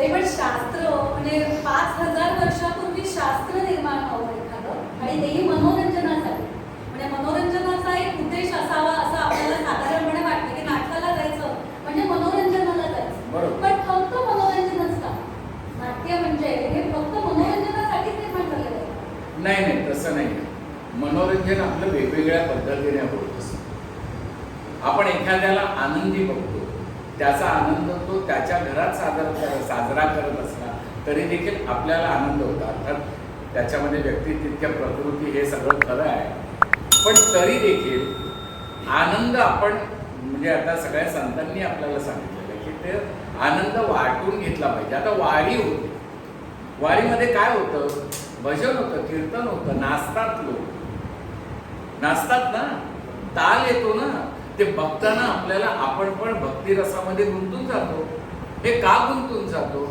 नाही पण शास्त्र म्हणजे पाच हजार वर्षापूर्वी शास्त्र निर्माण व्हावं एखादं आणि तेही मनोरंजनासाठी म्हणजे मनोरंजनाचा एक उद्देश असावा असं आपल्याला साधारणपणे वाटतं की नाटकाला जायचं म्हणजे मनोरंजनाला जायचं. पण फक्त मनोरंजनच का? नाट्य म्हणजे हे फक्त मनोरंजनासाठीच निर्माण झालेलं आहे. नाही नाही तसं नाही. मनोरंजन आपलं वेगवेगळ्या पद्धतीने होत असतं. आपण एखाद्याला आनंदी बघतो. त्याचा आनंद तो त्याच्या घरात साजरा साजरा करत असला तरी देखील आपल्याला आनंद होता. अर्थात त्याच्यामध्ये व्यक्ती तितक्या प्रकृती हे सगळं खरं आहे. पण तरी देखील आनंद आपण म्हणजे आता सगळ्या संतांनी आपल्याला सांगितलेलं की ते आनंद वाटून घेतला पाहिजे. आता वारी होती. वारीमध्ये काय होतं? भजन होतं कीर्तन होतं नाचतात लोक. नाचतात ना? ताल येतो ना? ते बघताना आपल्याला आपण पण भक्ती रसामध्ये गुंतून जातो. हे का गुंतून जातो?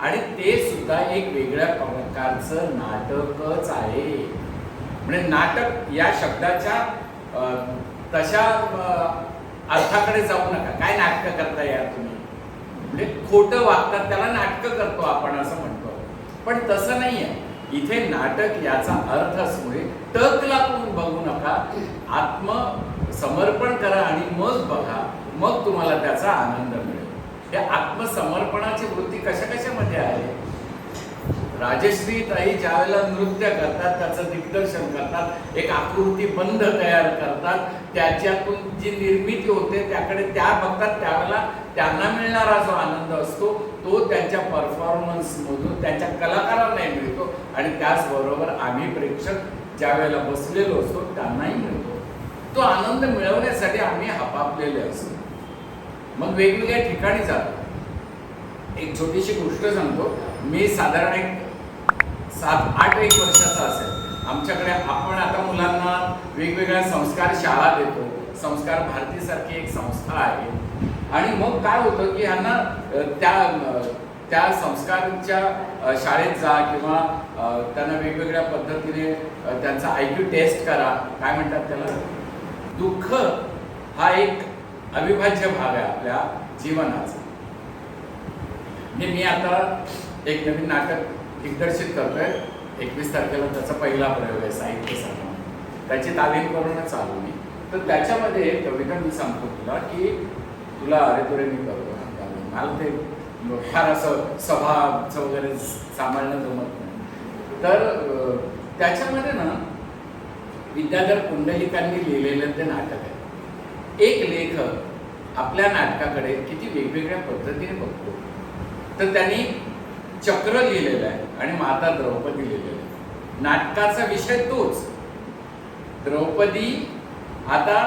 आणि ते सुद्धा एक वेगळ्या प्रकारचं नाटकच आहे. म्हणजे नाटक या शब्दाच्या तशा अर्थाकडे जाऊ नका. काय नाटकं करता या तुम्ही? म्हणजे खोटं वागतात त्याला नाटकं करतो आपण असं म्हणतो. पण तसं नाही आहे इथे नाटक याचा अर्थ असमुळे टक लागून बघू नका आत्म समर्पण करा आणि मग बघा मग तुम्हाला त्याचा आनंद मिळेल. हे आत्मसमर्पणाची वृत्ती कशा कशामध्ये आहे? राजश्री ताई ज्यावेळेला नृत्य करतात त्याचं दिग्दर्शन करतात एक आकृती बंध तयार करतात त्याच्यातून जी निर्मिती होते त्याकडे त्या बघतात त्यावेळेला त्यांना मिळणारा जो आनंद असतो तो त्यांच्या परफॉर्मन्समधून त्यांच्या कलाकारांनाही मिळतो. आणि त्याचबरोबर आम्ही प्रेक्षक ज्या वेळेला बसलेलो असतो त्यांनाही मिळतो. तो आनंद मिळवण्यासाठी आम्ही हपापलेले असतो. मग वेगवेगळ्या ठिकाणी जातो. एक छोटीशी गोष्ट सांगतो. मी साधारण एक सात आठ एक वर्षाचा असेल. आमच्याकडे आपण आता मुलांना वेगवेगळ्या संस्कार शाळा देतो. संस्कार भारतीसारखी एक संस्था आहे. आणि मग काय होतं की ह्यांना त्या त्या संस्कारांच्या शाळेत जा किंवा त्यांना वेगवेगळ्या पद्धतीने त्यांचा आय क्यू टेस्ट करा. काय म्हणतात त्याला? दुःख हा एक अविभाज्य भाग आहे आपल्या जीवनाचा. मी आता एक नवीन नाटक दिग्दर्शित करतोय. एकवीस तारखेला त्याचा पहिला प्रयोग आहे साहित्य संगम त्याची तालीम करून चालू मी तर त्याच्यामध्ये एक कविता मी सांगतो तुला की तुला अरे तुरे मी करतो मला ते फार असं सभाचं वगैरे सांभाळणं जमत नाही. तर त्याच्यामध्ये ना विद्याधर पुंडलिकांनी लिहिलेलं ते नाटक आहे. एक लेखक आपल्या नाटकाकडे किती वेगवेगळ्या पद्धतीने बघतो. तर त्यांनी चक्र लिहिलेलं आहे आणि माता द्रौपदी लिहिलेलं आहे. नाटकाचा विषय तोच. द्रौपदी आता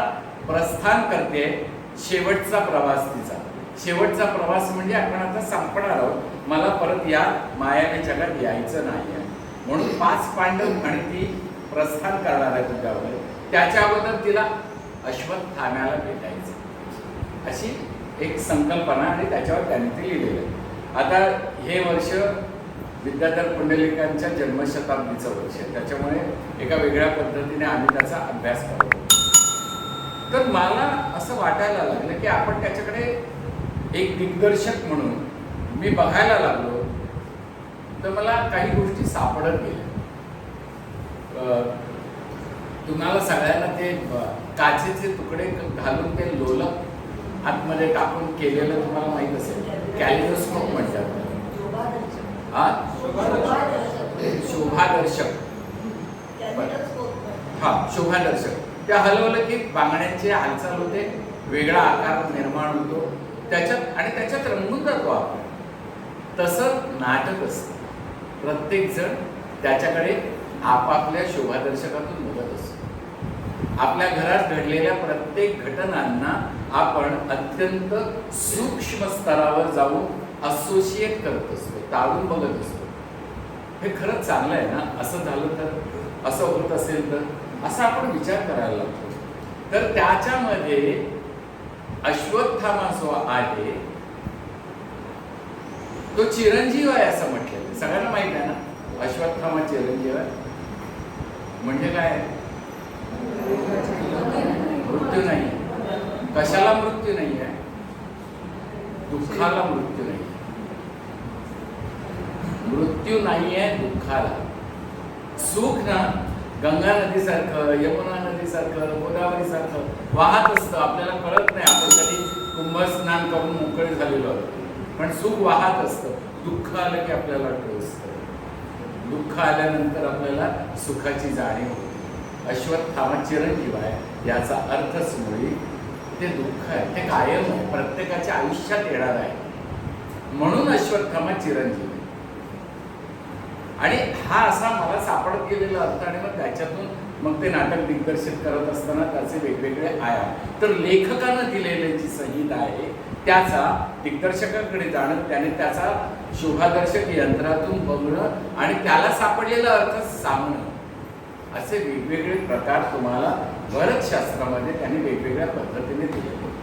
प्रस्थान करते शेवटचा प्रवास तिचा. शेवटचा प्रवास म्हणजे आपण आता संपणार आहोत. मला परत या मायाने जगात यायचं नाही आहे म्हणून पाच पांडव आणि ती प्रस्थान करणार आहे तुझ्यावर त्याच्या अगोदर तिला अश्वत्थाम्याला भेटायचं. अशी एक संकल्पना आणि त्याच्यावर त्यांनी ते लिहिलेलं आहे. आता हे वर्ष विद्याधर पुंडलिकांच्या जन्मशताब्दीचं वर्ष त्याच्यामुळे एका वेगळ्या पद्धतीने आम्ही त्याचा अभ्यास करतो. तर मला असं वाटायला लागलं की आपण त्याच्याकडे एक दिग्दर्शक म्हणून मी बघायला लागलो तर मला काही गोष्टी सापडत गेल्या. अं, तुम्हाला सगळ्यांना ते काचेचे तुकडे घालून ते लोलक आतमध्ये टाकून केलेलं तुम्हाला माहीत असेल. कॅलिडोस्कोप म्हणतात. हा? शोभादर्शक. हा शोभादर्शक. त्या हलवलं की बांगड्यांची हालचाल होते वेगळा आकार निर्माण होतो. त्याच्यात आणि त्याच्यात रंगून जातो आपण. तसं नाटक असतं. प्रत्येक जण त्याच्याकडे आपापल्या शोभादर्शकातून बघत असतो. आपल्या घरात घडलेल्या प्रत्येक घटनांना आपण अत्यंत सूक्ष्म स्तरावर जाऊन असोसिएट करत असतो टाळून बघत असतो. हे खरंच चांगलं आहे ना? असं झालं तर? असं होत असेल तर? असा आपण विचार करायला लागतो. तर त्याच्यामध्ये अश्वत्थामा जो आहे तो चिरंजीव आहे असं म्हटलेलं सगळ्यांना माहीत आहे ना? अश्वत्थामा चिरंजीव आहे. म्हणजे काय? मृत्यू नाही. कशाला मृत्यू नाही आहे दुःखाला मृत्यू नाही मृत्यू नाही आहे दुःखाला. सुख ना गंगा नदीसारखं यमुना नदीसारखं गोदावरीसारखं वाहत असतं. आपल्याला कळत नाही आपण कधी कुंभस्नान करून मोकळे झालेलो असतो पण सुख वाहत असतं. दुःख आलं की आपल्याला टोचतं दुःख आल्यानंतर आपल्याला सुखाची जाणीव होते. अश्वत्थामा चिरंजीव आहे. याचा अर्थच मुळी ते दुःख आहे ते कायम आहे प्रत्येकाच्या आयुष्यात येणार आहे. म्हणून अश्वत्थामा चिरंजीव. आणि हा असा मला सापडत गेलेला अर्थ आणि मग त्याच्यातून मग ते नाटक दिग्दर्शित करत असताना त्याचे वेगवेगळे आयाम. तर लेखकानं दिलेले जी संगीत आहे त्याचा दिग्दर्शकाकडे जाणं त्याने त्याचा शोभादर्शक यंत्रातून बघणं आणि त्याला सापडलेला अर्थ सांगणं. असे वेगवेगळे प्रकार तुम्हाला भरतशास्त्रामध्ये त्यांनी वेगवेगळ्या पद्धतीने दिलेले आहेत.